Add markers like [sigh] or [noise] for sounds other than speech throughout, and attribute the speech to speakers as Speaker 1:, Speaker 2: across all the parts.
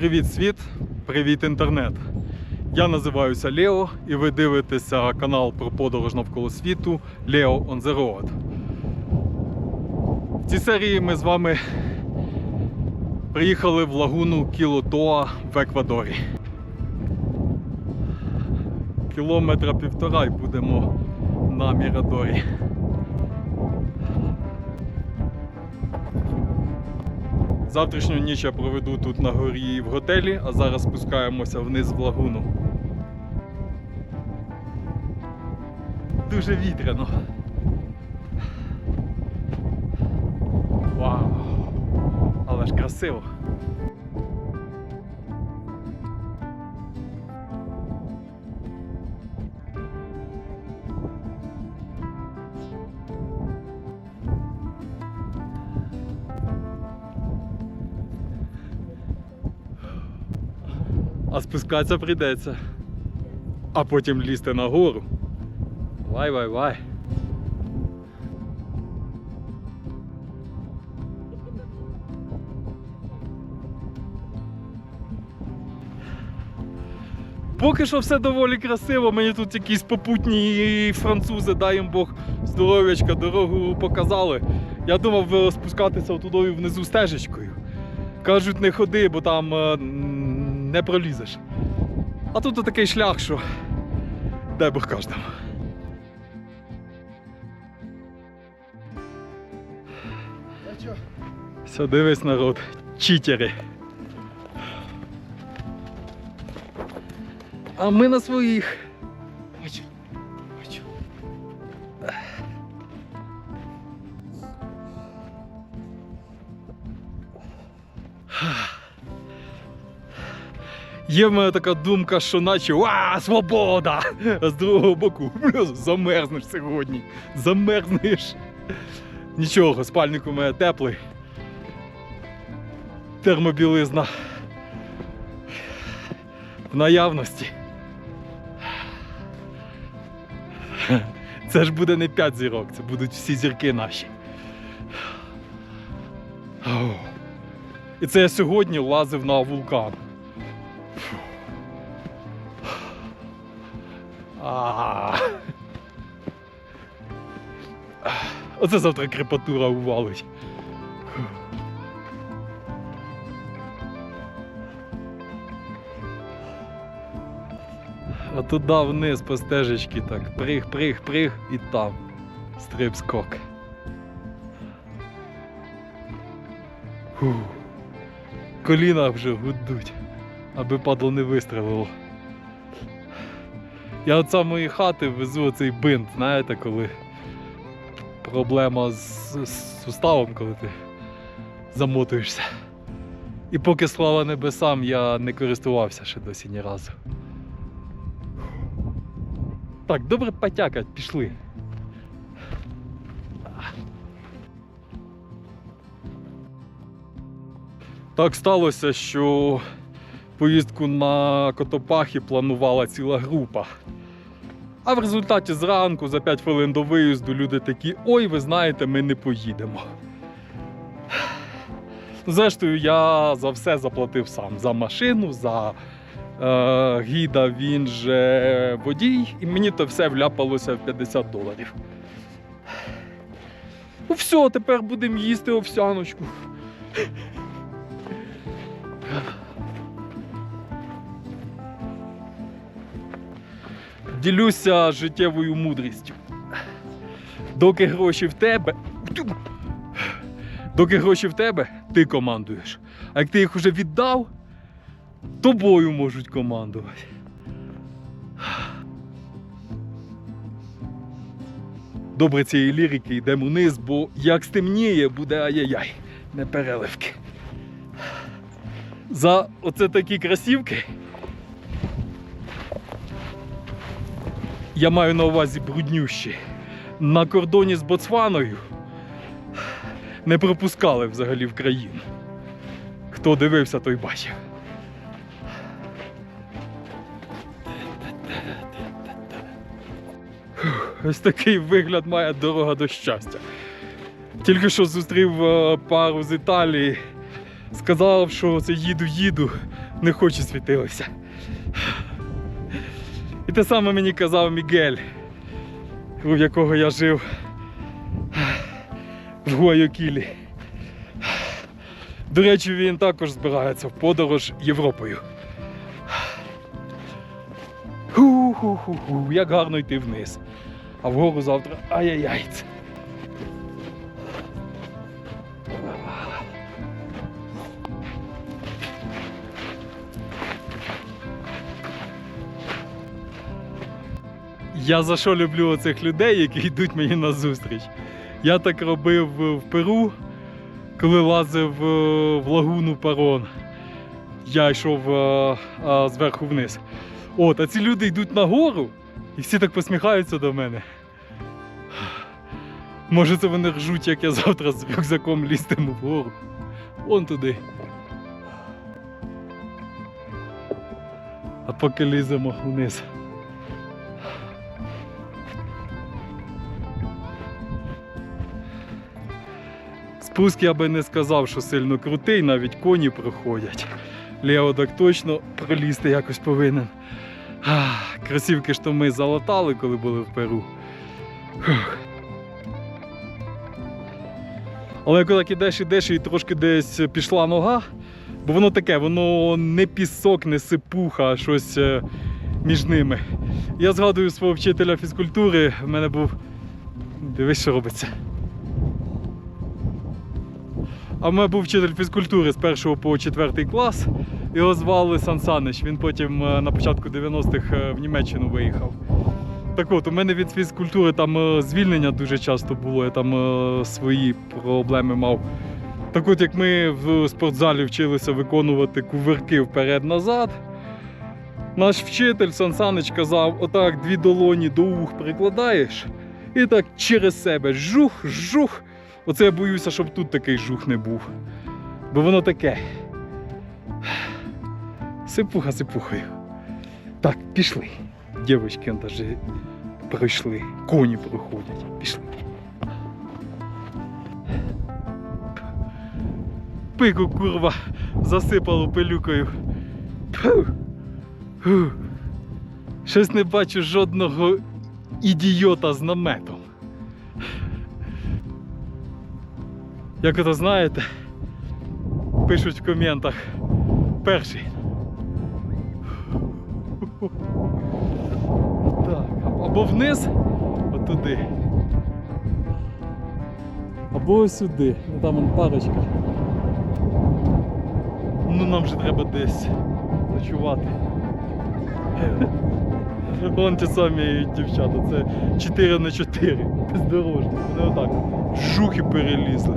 Speaker 1: Привіт, світ! Привіт, інтернет! Я називаюся Лео, і ви дивитеся канал про подорож навколо світу Leo on the Road. В цій серії ми з вами приїхали в лагуну Кілотоа в Еквадорі. Кілометра півтора і будемо на Мірадорі. Завтрашню ніч я проведу тут на горі в готелі, а зараз спускаємося вниз в лагуну. Дуже вітряно. Вау! Але ж красиво. Спускатися прийдеться. А потім лізти нагору. Вай, вай, вай. Поки що все доволі красиво, мені тут якісь попутні французи, дай їм Бог здоров'ячка, дорогу показали. Я думав е, спускатися отудою внизу стежечкою. Кажуть, не ходи, бо там е, не пролізеш. А тут такий шлях, що дай Бог кожному. Все, дивись, народ, читери. А ми на своїх. Є в мене така думка, що наче ва, свобода! А з другого боку, [laughs] замерзнеш сьогодні. Замерзнеш. Нічого, спальник у мене теплий. Термобілизна в наявності. Це ж буде не 5 зірок, це будуть всі зірки наші. І це я сьогодні лазив на вулкан. Оце завтра крепатура увалить. А туди вниз по стежечці так приг, приг, приг і там стрип-скок. Фух. Коліна вже гудуть, аби падло не вистрелило. Я от самої хати везу оцей бинт, знаєте, коли проблема з, з суставом, коли ти замотуєшся. І поки слава небесам, я не користувався ще досі ні разу. Так, добре потякать, пішли. Так сталося, що поїздку на Котопахі планувала ціла група. А в результаті зранку, за 5 хвилин до виїзду, люди такі: ой, ви знаєте, ми не поїдемо. Зрештою, я за все заплатив сам: за машину, за е, гіда, він же водій, і мені то все вляпалося в 50 доларів. Ну все, тепер будемо їсти овсяночку. Ділюся життєвою мудрістю. Доки гроші в тебе. Доки гроші в тебе, ти командуєш. А як ти їх уже віддав, тобою можуть командувати. Добре цієї лірики йдемо вниз, бо як стемніє, буде ай-яй-яй, не переливки. За оце такі красівки. Я маю на увазі бруднющі. На кордоні з Боцваною не пропускали взагалі в країну. Хто дивився, той бачив. Ось такий вигляд має дорога до щастя. Тільки що зустрів е, пару з Італії, сказав, що це їду, їду. не хочу світилися. Те саме мені казав Мігель, у якого я жив в Гуайокілі. До речі, він також збирається в подорож Європою. Ху-ху-ху-ху, як гарно йти вниз. А вгору завтра ай-яй-яй. Я за що люблю оцих людей, які йдуть мені на зустріч. Я так робив в Перу, коли лазив е, в лагуну Парон. Я йшов е, е, зверху вниз. От, а ці люди йдуть нагору і всі так посміхаються до мене. Може, це вони ржуть, як я завтра з рюкзаком лізтиму вгору. Вон туди. А поки ліземо вниз. Спуск я би не сказав, що сильно крутий, навіть коні проходять. Лео так точно пролізти якось повинен. Ах, Кросівки ж то ми залатали, коли були в Перу. Але коли так ідеш, ідеш і трошки десь пішла нога, бо воно таке, воно не пісок, не сипуха, а щось е, між ними. Я згадую свого вчителя фізкультури, в мене був. Дивись, що робиться. А в мене був вчитель фізкультури з 1 по 4 клас. Його звали Сан Санич. Він потім е, на початку 90-х е, в Німеччину виїхав. Так от, у мене від фізкультури там е, звільнення дуже часто було, я там свої проблеми мав. Так от, як ми в спортзалі вчилися виконувати кувирки вперед-назад, наш вчитель Сан Санич казав, отак дві долоні до ух прикладаєш і так через себе жух, жух. Оце я боюся, щоб тут такий жух не був. Бо воно таке. Сипуха сипухою. Так, пішли. Дівчатки навіть пройшли. Коні проходять. Пішли. Пику курва засипало пилюкою. Щось не бачу жодного ідіота з наметом. Як ото знаєте, пишуть в коментах перший. Так, або вниз, отуди. Або сюди. Ну там вон парочка. Ну нам же треба десь ночувати. Вон ті самі дівчата, це 4 на 4 бездорожні. Вони отак жухи перелізли.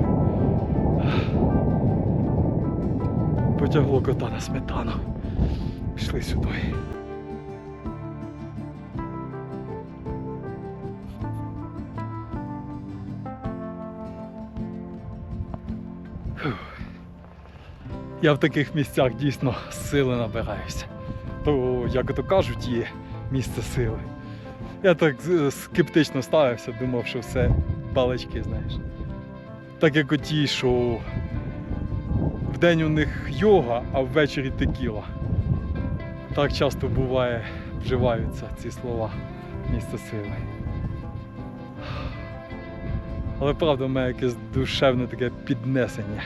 Speaker 1: Потягло кота на сметану. Пішли сюди. Я в таких місцях дійсно сили набираюся. То, як то кажуть, є місце сили. Я так е, скептично ставився, думав, що все балачки, знаєш. Так як оті, що вдень у них йога, а ввечері текіла. Так часто буває, вживаються ці слова місце сили. Але правда, має якесь душевне таке піднесення.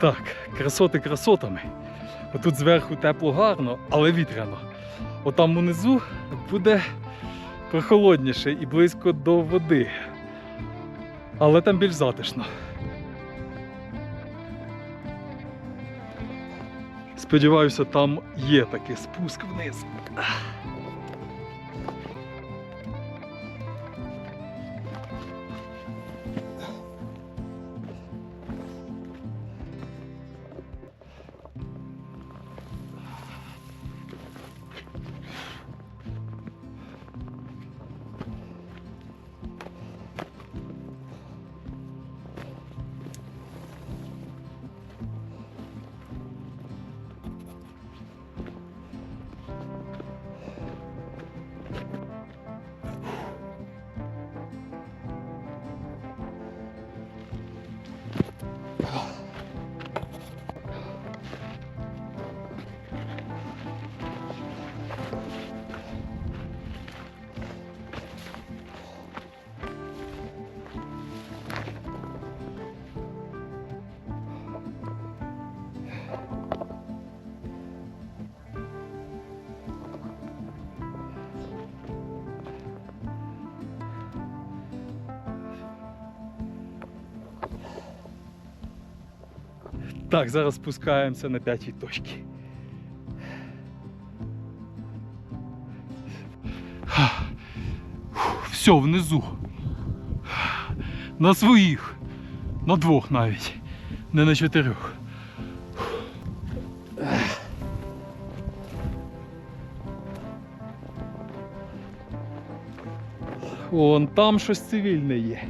Speaker 1: Так, красоти красотами. Отут зверху тепло гарно, але вітряно. Отам унизу буде прохолодніше і близько до води. Але там більш затишно. Сподіваюся, там є такий спуск вниз. Так, зараз спускаємося на п'ятій точці. Все, внизу. На своїх. На двох навіть. Не на чотирьох. Вон там щось цивільне є.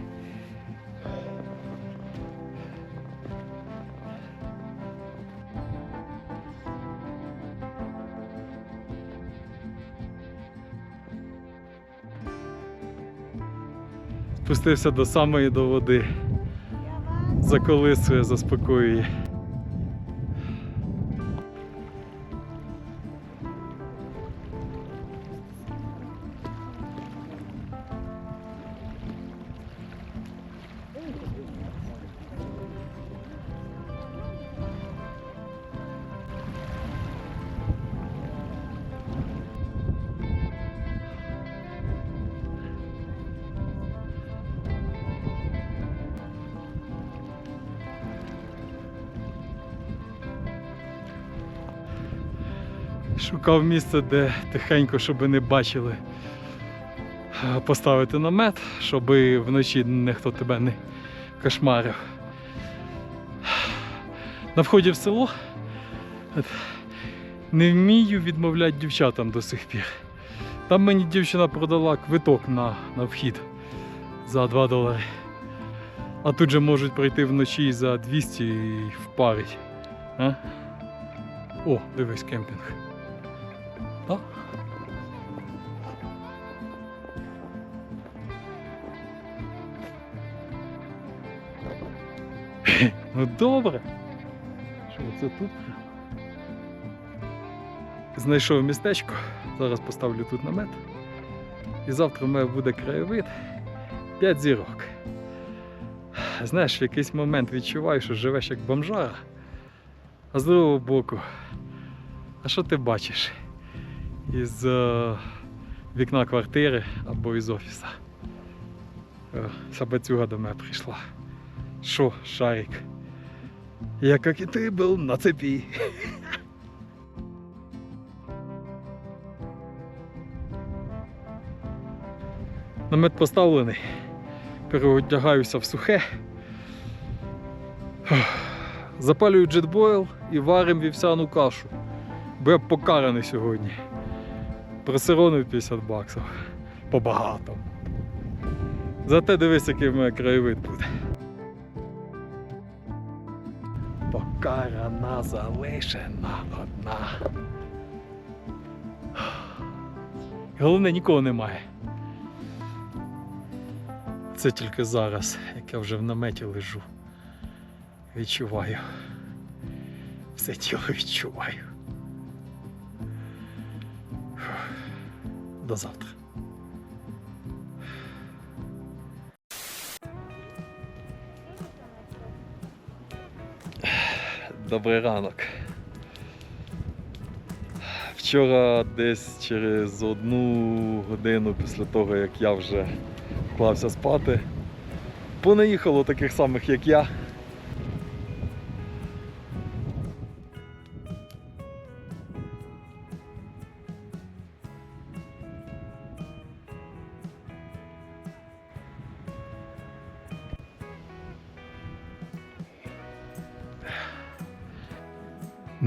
Speaker 1: Спустився до самої до води. Заколисує, заспокоює. Шукав місце, де тихенько, щоб не бачили. Поставити намет, щоб вночі ніхто тебе не кошмарив. На вході в село не вмію відмовляти дівчатам до сих пір. Там мені дівчина продала квиток на, на вхід за 2 долари. А тут же можуть прийти вночі за 200 і впарить. А? О, дивись кемпінг. [laughs] Ну добре. Що це тут? Знайшов містечко. Зараз поставлю тут намет. І завтра в мене буде краєвид. П'ять зірок. Знаєш, в якийсь момент відчуваю, що живеш як бомжара. А з другого боку, а що ти бачиш? Із е, вікна квартири або із офіса. Е, Сабацюга до мене прийшла. Що, шарик? Я, як і ти, був на цепі. Намет поставлений. Переодягаюся в сухе. Запалюю джетбойл і варим вівсяну кашу. Бо я покараний сьогодні. Просиронив 50 баксів. По-багатому. Зате дивись, який в мене краєвид буде. Покарана залишена одна. Головне, нікого немає. Це тільки зараз, як я вже в наметі лежу. Відчуваю. Все тіло відчуваю. До завтра. Добрий ранок. Вчора десь через одну годину після того, як я вже клався спати, понаїхало таких самих, як я.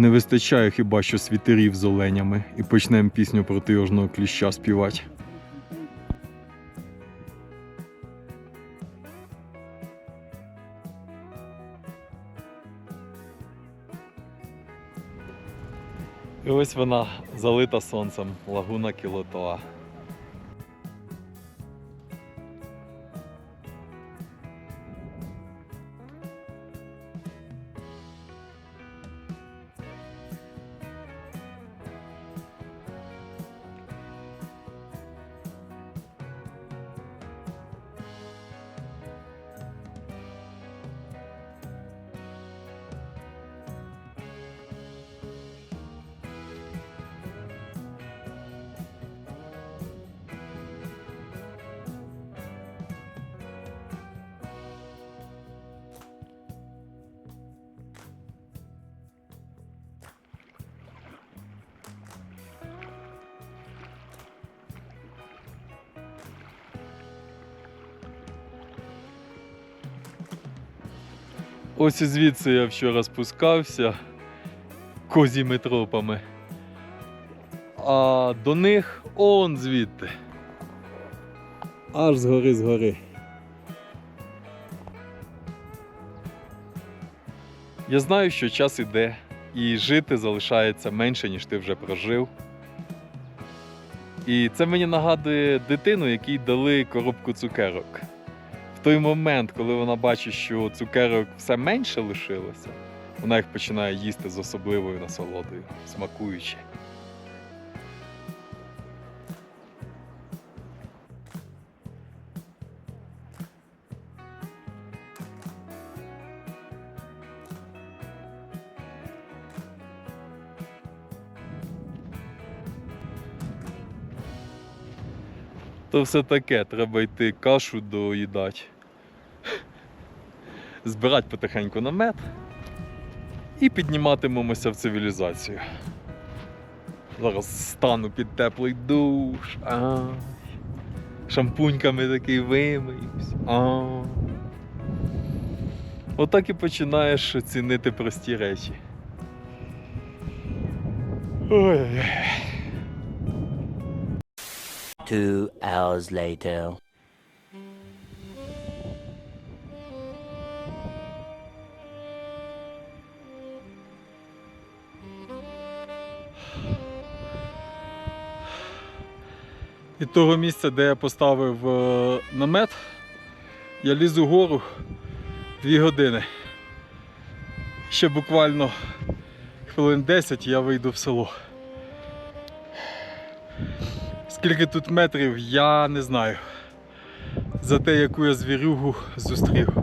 Speaker 1: Не вистачає хіба що світерів з оленями і почнемо пісню про тижного кліща співати. І ось вона залита сонцем, лагуна Кілотоа. Ось звідси я вчора спускався козіми тропами. А до них он звідти. Аж згори згори. Я знаю, що час іде, і жити залишається менше, ніж ти вже прожив. І це мені нагадує дитину, якій дали коробку цукерок. Той момент, коли вона бачить, що цукерок все менше лишилося, вона їх починає їсти з особливою насолодою, смакуючи. То все таке, треба йти кашу доїдати. Збирати потихеньку намет і підніматимемося в цивілізацію. Зараз стану під теплий душ. Ай. Шампуньками такий вимиюсь. Ай. Отак і починаєш цінити прості речі. Ой-ой-ой.
Speaker 2: Two hours later.
Speaker 1: Від того місця, де я поставив е, намет, я лізу вгору 2 години. Ще буквально хвилин 10 я вийду в село. Скільки тут метрів, я не знаю. За те, яку я звірюгу зустрів.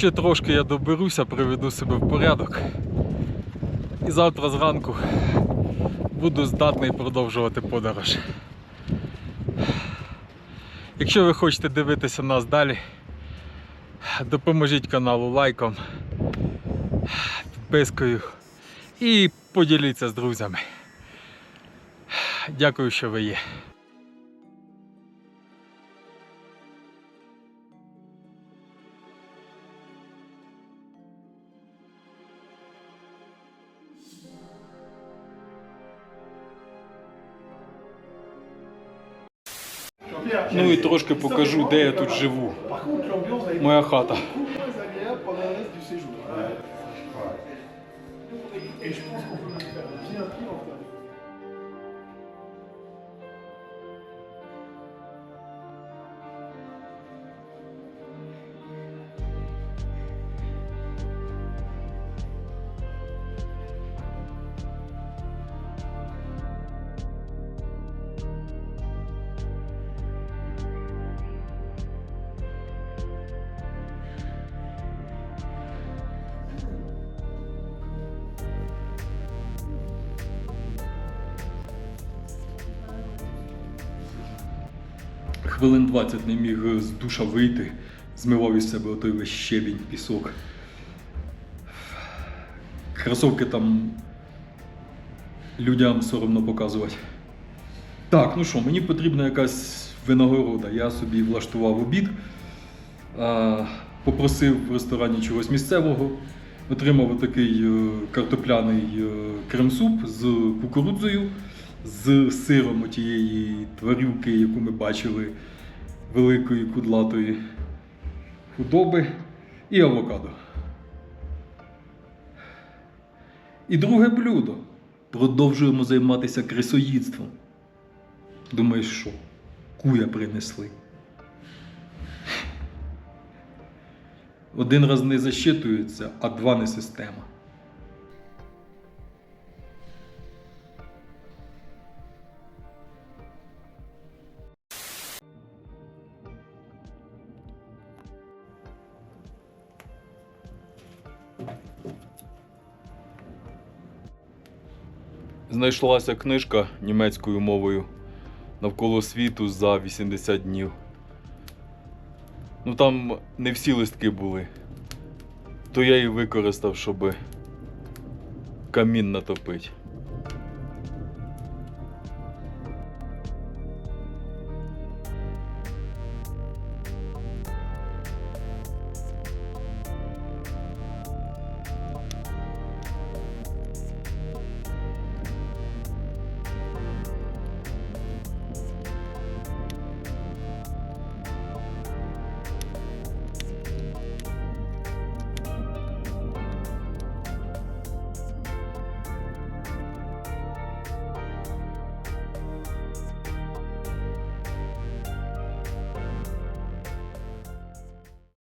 Speaker 1: Ще трошки я доберуся, приведу себе в порядок. І завтра зранку буду здатний продовжувати подорож. Якщо ви хочете дивитися нас далі, допоможіть каналу лайком, підпискою і поділіться з друзями. Дякую, що ви є. Ну і трошки покажу, де я тут живу. Моя хата. Хвилин 20 не міг з душа вийти, змивав із себе отой весь щебінь, пісок. Кросовки там людям соромно показувати. Так, ну що, мені потрібна якась винагорода. Я собі влаштував обід, попросив в ресторані чогось місцевого, отримав отакий е, картопляний е, крем-суп з кукурудзою, з сиром тієї тварюки, яку ми бачили, великої кудлатої худоби, і авокадо. І друге блюдо. Продовжуємо займатися крисоїдством. Думаєш, що? Куя принесли. Один раз не защитується, а два не система. Знайшлася книжка німецькою мовою навколо світу за 80 днів. Ну там не всі листки були. То я її використав, щоб камін натопити.